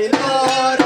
আইলো